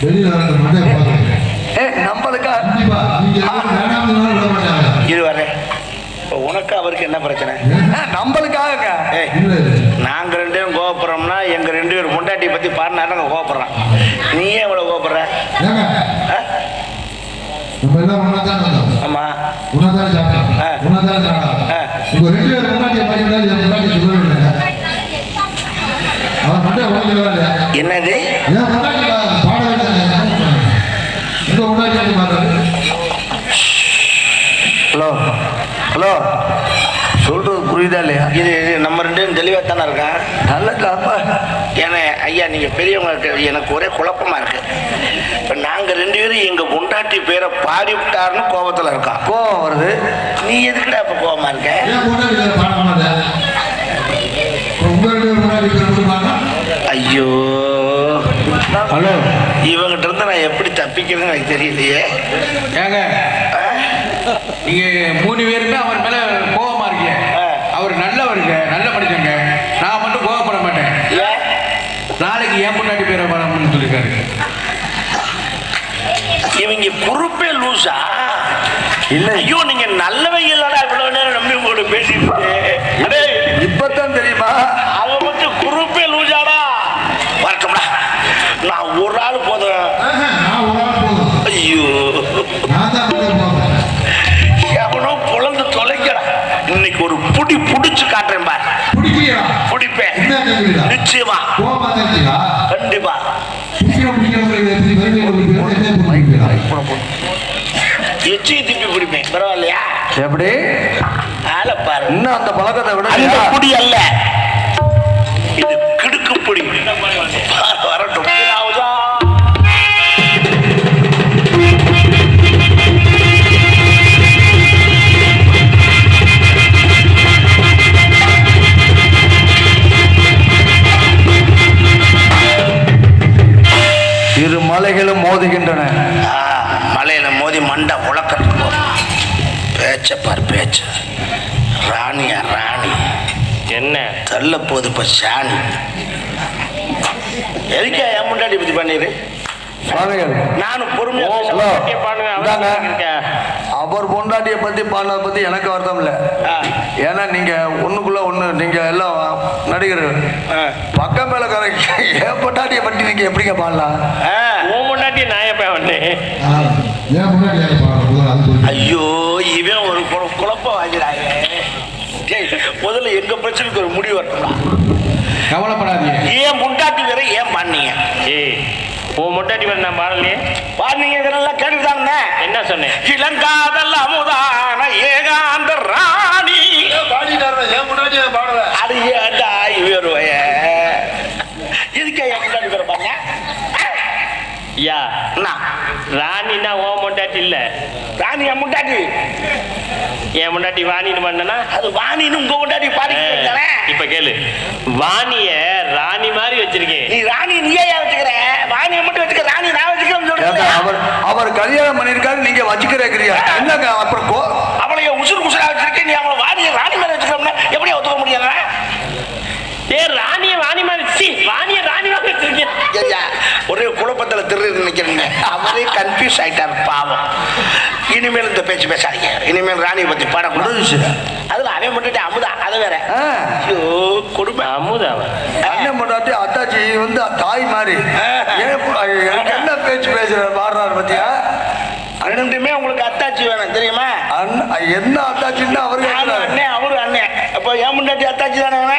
வெளியில வர மண்டே பார்க்க ஏ நம்மளுக்கா? கண்டிப்பா. நீங்க எதுவும் வேணாம்னு விட மாட்டாங்க. இது இப்போ உனக்கு அவருக்கு என்ன பிரச்சனை? நம்மளுக்காக நாங்க ரெண்டு பேரும் கோவப்படுறோம்னா எங்க ரெண்டு பேரும் முண்டாட்டியை பத்தி பாடினா நாங்க கோவப்படுறோம். நீ ஏன் இவ்வளவு ஆ? நம்ம எல்லாம் ஒண்ணா தான் வந்தோம். ஆமா. ஒண்ணா தான் சாப்பிட்டோம். ஆ. ஒண்ணா தான் சாப்பிட்டோம். உங்க ரெண்டு பேரும் முன்னாடி பாத்தீங்கன்னா அவன் என்னது ஏன் முன்னாடி பாட வேண்டியது உங்க முன்னாடி வந்து பாத்தாரு ஹலோ ஹலோ சொல்றது புரியுதா இல்லையா இது இது நம்ம ரெண்டு பேரும் தெளிவா தானே இருக்கா நல்ல அப்பா. ஏன்னா ஐயா நீங்க பெரியவங்களுக்கு எனக்கு ஒரே குழப்பமா இருக்கு. இப்ப நாங்க ரெண்டு பேரும் எங்க முண்டாட்டி பேரை பாடி விட்டாருன்னு கோபத்துல இருக்கோம். கோவம் வருது. நீ எதுக்குடா இப்ப கோபமா இருக்க? ஐயோ. ஹலோ. இவங்கிட்ட இருந்து நான் எப்படி தப்பிக்கிறதுன்னு எனக்கு தெரியலையே. ஏங்க நீங்க மூணு பேருமே அவர் மேல கோவமா. அவர் நல்லவருங்க நல்ல மனுஷங்க நான் மட்டும் கோவப்பட மாட்டேன். நாளைக்கு ஏன் முன்னாடி பேரை வரணும்னு சொல்லியிருக்காரு. இவங்க பொறுப்பே லூசா. இல்ல. ஐயோ நீங்க நல்லவங்க இல்லடா இவ்வளவு நேரம் நம்பி உங்களோட பேசிட்டு இப்பதான் தெரியுமா? அவன் என்ன பிடிக்கிறீங்களா எச்சியை திருப்பி பிடிப்பேன். பரவாயில்லையா? எப்படி? ஆளை பாரு. இன்னும் அந்த பழக்கத்தை விட புடி அல்ல. இது என்ன? தள்ள போது இப்ப சாணி. எதுக்கா என் முன்னாடி பண்ணிரு? சுவாமிகள் நானும் பொறுமையா அவர் பொண்டாட்டிய பத்தி பாடினதை பத்தி எனக்கு வருத்தம் இல்ல. ஆ, ஏன்னா நீங்க ஒண்ணுக்குள்ள ஒண்ணு நீங்க எல்லாம் நடிகர்கள். ஆ, பக்கம் மேல கரைக்கு என் பொண்டாட்டிய பத்தி நீங்க எப்படிங்க பாடலாம்? ஆ. உன் முன்னாடி நான் எப்ப வந்தேன் ஐயோ இவன் ஒரு குழ- குழப்பம் வாங்கிறாங்க டேய், முதல்ல எங்க பிரச்சனைக்கு ஒரு முடிவு வரட்டும்டா. கவலைப்படாதீங்க. ஏன் முண்டாட்டி வேற ஏன் பண்ணீங்க ஏய் உன் முன்னாடி வந்து நான் பாடலையே பாடுனீங்கிறதெல்லாம் கேட்டுதானே என்ன சொன்னேன்? இளங்காதல் அமுதான ஏகாந்த ராணி. ஏன் முன்னாடி பாடல அது ஏன்டா இவருவைய இதுக்கே என் முன்னாடி வேற பாருங்க யா. என்ன ராணின்னா உன் முண்டாட்டி இல்ல. ராணி என் முண்டாட்டி. என் முன்னாடி வாணின்னு பண்ணனா? அது வாணின்னு உங்க முண்டாட்டி பாடிக்கிறேன் இப்ப கேளு. வாணிய ராணி மாதிரி வச்சிருக்கேன். நீ ராணி நீயே ஏன் வச்சுக்கிற? வாணியை மட்டும் வச்சுக்க ராணி நான் சொல்றேன் அவர் அவர் கல்யாணம் பண்ணிருக்காரு நீங்க வச்சுக்கிறீங்க என்னங்க அப்புறம் கோ அவளை என் உசுறு குசுரா வச்சிருக்கேன் நீ அவளை வாணியை ராணி மேல வச்சுக்கிறோம்னா எப்படி ஒத்துக்க முடியல ஏ ராணிய வாணி மாதிரி சீ வாணிய ராணி மாதிரி வச்சிருக்கேன் ஐயா, ஒரே குழப்பத்துல நினைக்கிறீங்க அவரே கன்ஃபியூஸ் ஆயிட்டார் பாவம். இனிமேல் இந்த பேச்சு பேசாதீங்க. இனிமேல் ராணியை பத்தி பாடக்கூடாது. அதுல அவன் மட்டும் அமுதா. அது வேற. ஆ. ஐயோ கொடுமை. அமுதாவன் அண்ணன் பொண்டாட்டி அத்தாச்சி வந்து தாய் மாதிரி. ஏன் என்ன பேச்சு பேசுற பாடுறாரு பத்தியா? ரெண்டுமே உங்களுக்கு அத்தாச்சி வேணும் தெரியுமா? அண்ணன் என்ன அத்தாச்சின்னு அவரு. அண்ணன் அவரு அண்ணன் அப்போ என் முன்னாடி அத்தாச்சி தானே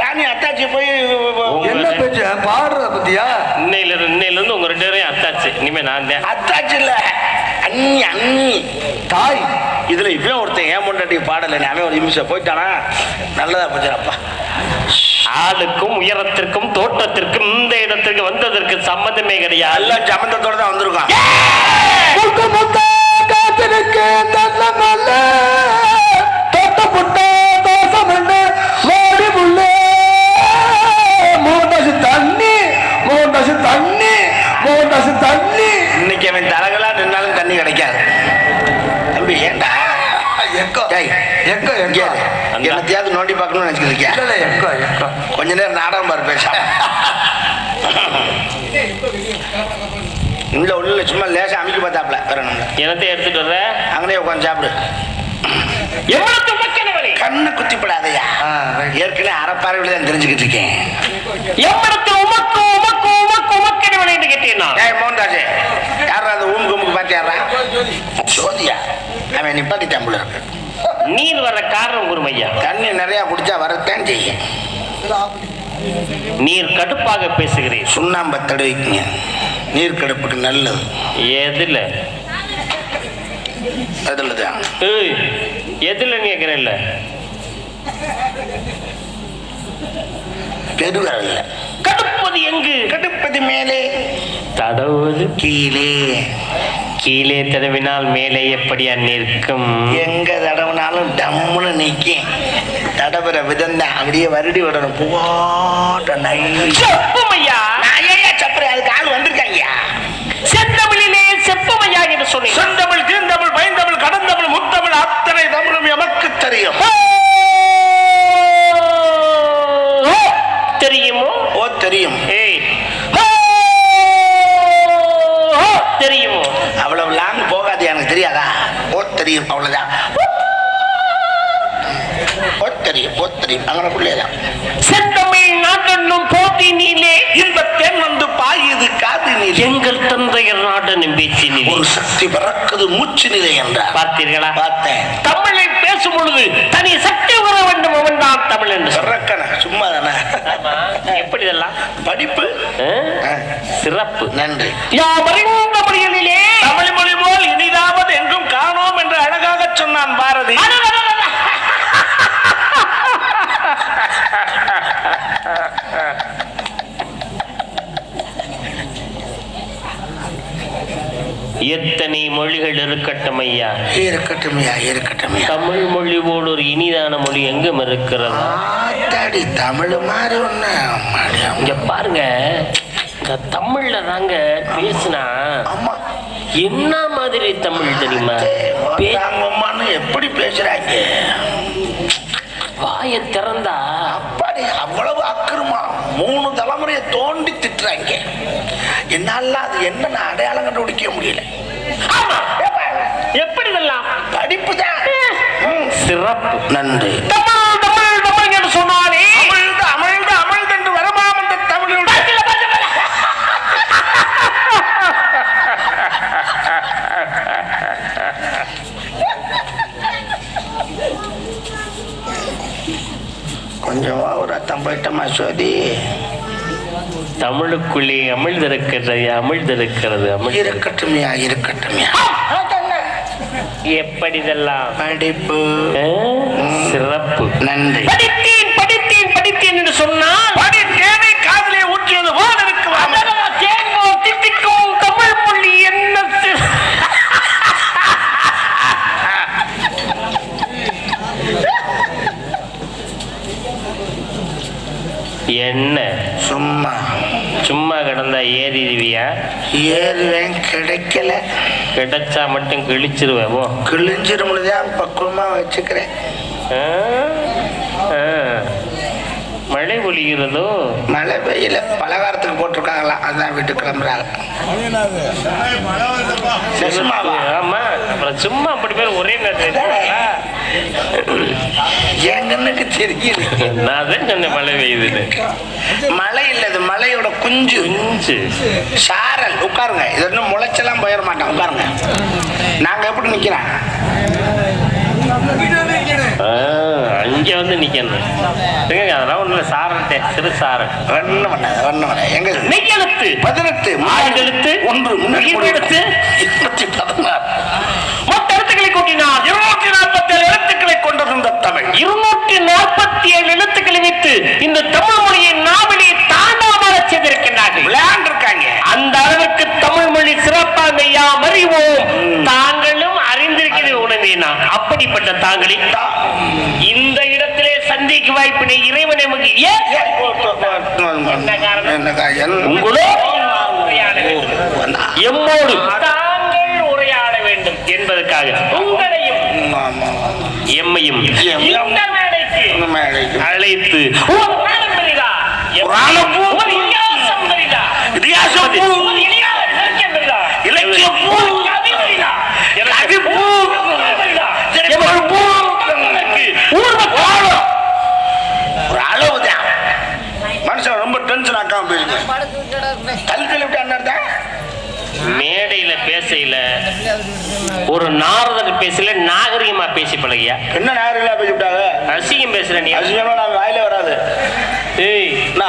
ராணி அத்தாச்சி போய் என்ன பேச்சு? பாடுறத பத்தியா? இன்னையில இருந்து இன்னையில இருந்து உங்க ரெண்டு பேரையும் அத்தாச்சு. இனிமே நான் தான். அத்தாச்சி இல்ல. அண்ணி அண்ணி. தாய். இதுல இவன் ஒருத்தன் ஏன் முன்னாடி பாடலை அவன் ஒரு நிமிஷம் போயிட்டானா? நல்லதா போச்சுடாப்பா. ஆளுக்கும் உயரத்திற்கும் தோற்றத்திற்கும் இந்த இடத்திற்கு வந்ததற்கு சம்மந்தமே கிடையாது. எல்லாம் சம்மந்தத்தோட தான் வந்திருக்கான். முத்து முத்த காத்திருக்கு நல்ல நல்ல தொட்ட புட்ட. எக்கோ. எக்கோ. என்னத்தையாவது நோண்டி பார்க்கணும்னு நினைச்சிருக்கியா இல்ல எக்கோ எக்கோ. கொஞ்ச நேரம் நாடகம் பாரு பேச. உள்ள உள்ள சும்மா லேசா அமைக்க பார்த்தாப்ல வேற ஒண்ணும் என்னத்தை எடுத்துட்டு வர்ற? அங்கனே உட்காந்து சாப்பிடு. எவ்வளவு கண்ணு குத்திப்படாதயா. ஏற்கனவே அறப்பாறையில் தான் தெரிஞ்சுக்கிட்டு இருக்கேன். எவ்வளவு உமக்கு உமக்கு உமக்கு கேட்டேன் நான். ஏய் மோகன்தாஸ் யாரா அந்த ஊம்பு கும்புக்கு பார்த்தியாரா சோதியா. அவன் நிப்பாட்டிட்டான் போல இருக்கு. நீர் வர காரணம் குருமையா தண்ணி நிறைய குடிச்சா வரத்தான் செய்யும். நீர் கடுப்பாக பேசுகிறேன் சுண்ணாம்பை தடவிக்குங்க. நீர் கடுப்புக்கு நல்லது. எதுல? அதில் தான் ஏய், எதுல கேக்குறேன்ல பெருவரல்ல கடுப்பது எங்கு? கடுப்பது மேலே. தடவுவது கீழே. கீழே தடவினால் மேலே எப்படியா நிற்கும்? எங்க தடவுனாலும் டம்முன்னு நிற்கும் தடவுற விதம் தான் அப்படியே வருடி விடணும் போட்ட செப்புமையா? சப்பரை அதுக்கு ஆள் வந்திருக்காங்கய்யா. செந்தமிழிலே செப்புமையா என்று சொன்னேன். சொந்தமிழ் தீர்ந்தமிழ் பயந்தமிழ் கடந்தமிழ் முத்தமிழ் அத்தனை தமிழும் எமக்கு தெரியும். தெரியுமோ? ஓ தெரியும் ஏய் ஓ, ஓ, தெரியுமோ அவ்வளவு லாங் போகாது எனக்கு தெரியாதா ஓ தெரியும் அவ்வளவுதான். ஓ தெரியும் ஓ தெரியும். அங்கனக்குள்ளேதான். செந்தமிழ் போட்டினிலே வந்து பாயுது காது நீர் எங்கள் தந்தையர் நாடனும் பேச்சினிலே ஒரு சக்தி பிறக்குது மூச்சு நிலை என்றார். பார்த்தீர்களா? பார்த்தேன். தமிழை பேசும் பொழுது தனி சக்தி வர வேண்டும் அவன் தான் தமிழ் என்று. பிறக்கன சும்மா தானே ஆமா, எப்படி இதெல்லாம்? படிப்பு. சிறப்பு. நன்றி. யாவறிந்த மொழிகளிலே தமிழ் மொழி போல் இனிதாவது எங்கும் காணோம் என்று அழகாக பாரதி எத்தனை மொழிகள் இருக்கட்டும் ஐயா? இருக்கட்டுமையா இருக்கட்டுமையா தமிழ் மொழி போல் ஒரு இனிதான மொழி எங்கும் இருக்கிறது? ஆத்தாடி தமிழ் மாதிரி ஒண்ணு. இங்க பாருங்க இந்த தமிழ்ல தாங்க பேசினா ஆமா. என்ன மாதிரி தமிழ் தெரியுமா? அம்மான்னு எப்படி பேசுறாங்க? வாயை திறந்தா அப்பாடி அவ்வளவு அக்கிரமா. மூணு தலைமுறையை தோண்டி திட்டுறாங்க. என்னால அது என்னன்னு அடையாளம் கண்டுபிடிக்க முடியல. எப்படி படிப்பு தான் சிறப்பு. நன்றி தமிழ் தமிழ் தமிழ் என்று சொன்னாலே அமிழ்ந்து அமிழ்ந்து அமிழ்ந்து என்று வரமாம் என்ற தமிழோட கொஞ்சம் ஒரு போயிட்டமா சோதி தமிழுக்குள்ளே அமிழ்ந்திருக்கிறது அமிழ்ந்திருக்கிறது அமிழ் இருக்கட்டுமையா இருக்கட்டுமையா எப்படி இதெல்லாம் படிப்பு? சிறப்பு. நன்றி. என்ன? சும்மா. சும்மா கிடந்தா ஏறிடுவியா? ஏறுவேன் கிடைக்கல. கிடைச்சா மட்டும் கிழிச்சிருவேன் ஓ கிழிஞ்சிரும்னு தான் பக்குவமா வச்சுக்கிறேன். மழை பொழிகிறதோ? மழை பெய்யல. பலகாரத்துக்கு போட்டிருக்காங்களாம் அதான் வீட்டுக்கு கிளம்புறாங்க? ஆமா அப்புறம் சும்மா அப்படி பேர் ஒரே நேரத்தில் என் கண்ணுக்கு தெரியுது நான் தான் சொன்னேன் மழை பெய்யுதுன்னு? மழை இல்ல இது மழையோட குஞ்சு. குஞ்சு. சாரல் உட்காருங்க. இது முளைச்செல்லாம் போயிட மாட்டோம் உட்காருங்க. நாங்க எப்படி வந்து நிக்கணும். எங்க அதெல்லாம் சிறு பண்ணாது ஒண்ணும் பண்ணாது. எங்க மெய்யெழுத்து பதினெட்டு ஆழ்ந்தெழுத்து, ஒன்று முன்னாடி உயிரெழுத்து, இருநூத்தி பதினாறு. மொத்த எழுத்துக்களை கூட்டினார் இருநூத்தி நாற்பத்தி ஏழு எழுத்துக்களை தமிழ் இருநூற்றி நாற்பத்தி ஏழு எழுத்துக்களை வைத்து இந்த தமிழ் மொழியை நாவலே தாண்டாமல் செய்திருக்கின்றார்கள். விளையாண்டு இருக்காங்க அந்த அளவுக்கு தமிழ் மொழி சிறப்பாக யாம் அறிவோம் தாங்களும் அறிந்திருக்கிறது உணவே நான். அப்படிப்பட்ட தாங்களை இந்த இடத்திலே சந்திக்க வாய்ப்பினை இறைவன் நமக்கு ஏன்? உங்களோ. எம்மோடு தாங்கள் உரையாட வேண்டும் என்பதற்காக. உங்களையும். எம்மையும் அழைத்து ஒரு காலம் பெரிதா புராணம் ஒரு இதிகாசம் பெரிதா இதிகாசம் உல்லாசப்பூ. இலக்கியப்பூ. கவிப்பூ. திரைப்படப்பூ. ஊர்வலம். ஒரு அளவுதான் மனுஷன் ரொம்ப டென்ஷன் ஆக்காம போயிருங்க தள்ளி தள்ளி விட்டு என்ன அர்த்தம்? மேடையில பேசையில ஒரு நாரதர் பேசல நாகரிகமா பேசி பழகியா என்ன நேரம் பேசி விட்டாங்க அசிங்கம் பேசுற நீ. அசிங்கமா நான் வாயில வராது. ஏய் என்ன?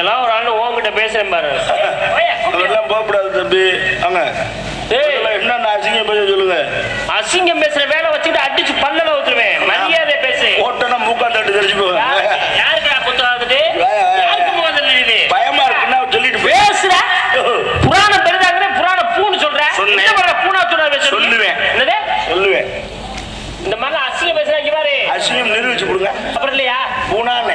எல்லாம் ஒரு ஆள் உன்கிட்ட பேசுறேன் பாரு. அதெல்லாம் போகக்கூடாது தம்பி. வாங்க. என்ன அசிங்கம் பேச சொல்லுங்க? அசிங்கம் பேசுற வேலை வச்சுட்டு அடிச்சு பல்லல ஊத்துருவேன். மரியாதை பேசு. ஓட்டனா மூக்கா தட்டு தெரிஞ்சு போவேன். யாருக்கா வந்துட்டு யா, யா, யா. யாருக்கு முதல்ல இது பயமா இருக்குன்னா சொல்லிட்டு போய் பேசுற புராணம் பெரிதாங்கிற புராண பூன்னு சொல்ற சொன்னேன். என்ன பண்ற பூனா சொல்ற பேசுற சொல்லுவேன். என்னது சொல்லுவேன் இந்த மாதிரி அசிங்கம் பேசுற இங்க பாரு அசிங்கம் நிரூபிச்சு கொடுங்க. அப்புறம் இல்லையா? பூனான்னு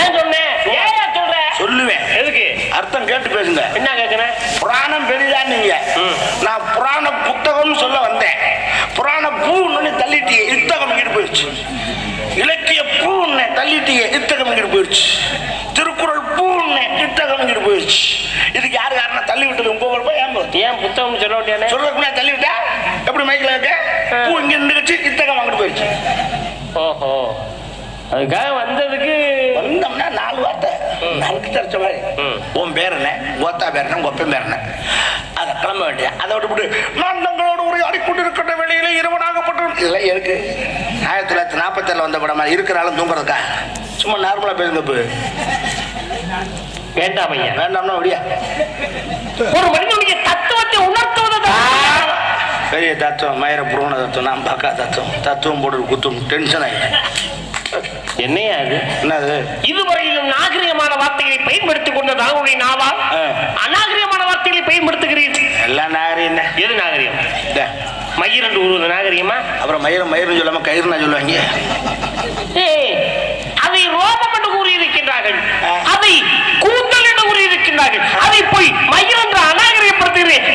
ஏன் சொன்னேன் ஏன் சொல்ற? சொல்லுவேன். எதுக்கு? அர்த்தம் கேட்டு பேசுங்க. என்ன கேக்குறேன் புராணம் பெரிதா நீங்க நான் புராண புத்தகம் சொல்ல வந்தேன். புராண பூன்னு தள்ளிட்டியே இத்தகம் இங்கிட்டு போயிடுச்சு. இலக்கிய பூன்னு தள்ளிட்டியே இத்தகம் இங்கிட்டு போயிடுச்சு. திருக்குறள் பூன்னு இத்தகம் இங்கிட்டு போயிடுச்சு. இதுக்கு யாரு காரணம்? தள்ளி விட்டது உங்க போய் ஏன்? ஏன் புத்தகம் சொல்ல வேண்டியானே சொல்றதுக்கு முன்னாடி தள்ளி விட்டா? எப்படி மைக்கில் இருக்க? பூ இங்க இருந்துச்சு இத்தகம் அங்கிட்டு போயிடுச்சு. ஓஹோ. அதுக்காக வந்ததுக்கு வந்தோம்னா நாலு வார்த்தை. நறுக்கு தரைச்ச மாதிரி. உன் பேர் என்ன? கோத்தா பேர் என்ன? உங்க அப்பன் பேர் என்ன? அதை கிளம்ப வேண்டிய அதை விட்டுவிட்டு நான் தங்களோடு உரையாடி கொண்டிருக்கின்ற வேளையிலே இருவனாகப்பட்டு இல்லை இருக்கு ஆயிரத்தி தொள்ளாயிரத்தி நாற்பத்தேழில் வந்த படமா இருக்கிற ஆளும் தூங்குறதுக்கா? சும்மா நார்மலா பேசுங்க இப்போ வேண்டாம் ஐயா. வேண்டாம்னா அப்படியா? ஒரு மனிதனுடைய பெரிய தத்துவம் மயிர புருவன தத்துவம் நான் பார்க்கா தத்துவம் தத்துவம் போட்டு குத்தும் டென்ஷன் ஆகிடும் என்னையா அது என்னது இதுவரையிலும் நாகரிகமான வார்த்தைகளை பயன்படுத்திக் கொண்ட நாங்களுடைய நாவால் ஆ. அநாகரிகமான வார்த்தைகளை பயன்படுத்துகிறீர்கள் எல்லாம் நாகரிகம் தான். எது நாகரிகம் இந்தா. மயிரண்டு உருவது நாகரிகமா அப்புறம் மயிரம் மயிரும் சொல்லாம கயிறுனா சொல்லுவாங்க ஏய், அதை ரோபம் என்று கூறியிருக்கின்றார்கள். அதை கூந்தல் என்று கூறியிருக்கின்றார்கள் அதை போய் மயில்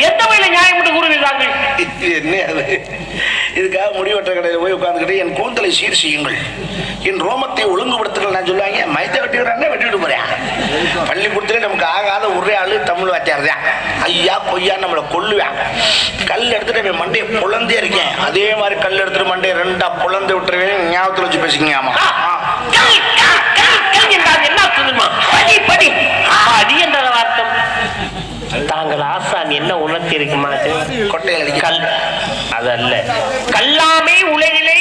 எந்த வகையில நியாயம் என்று இது என்ன அது? இதுக்காக முடிவெட்ட கடையில் போய் உட்காந்துக்கிட்டு என் கூந்தலை சீர் செய்யுங்கள். என் ரோமத்தை ஒழுங்குபடுத்துங்கள் நான் சொல்லுவாங்க. மைத்த வெட்டிக்கிறானே வெட்டிட்டு போறேன் பள்ளிக்கூடத்துல நமக்கு ஆகாத ஒரே ஆளு தமிழ் வாத்தியார் தான். ஐயா கொய்யா நம்மளை கொல்லுவேன் கல் எடுத்துட்டு மண்டையை புலந்தே இருக்கேன். அதே மாதிரி கல் எடுத்துட்டு மண்டையை ரெண்டா புலந்து விட்டுருவேன். ஞாபகத்தில் வச்சு பேசிங்க ஆமா என்ன தெரியுமா? படி படி. படி என்ற அர்த்தம். தாங்கள் ஆசான் என்ன உணர்த்தி இருக்குமா? கல் அதல்ல. கல்லாமே உலகிலே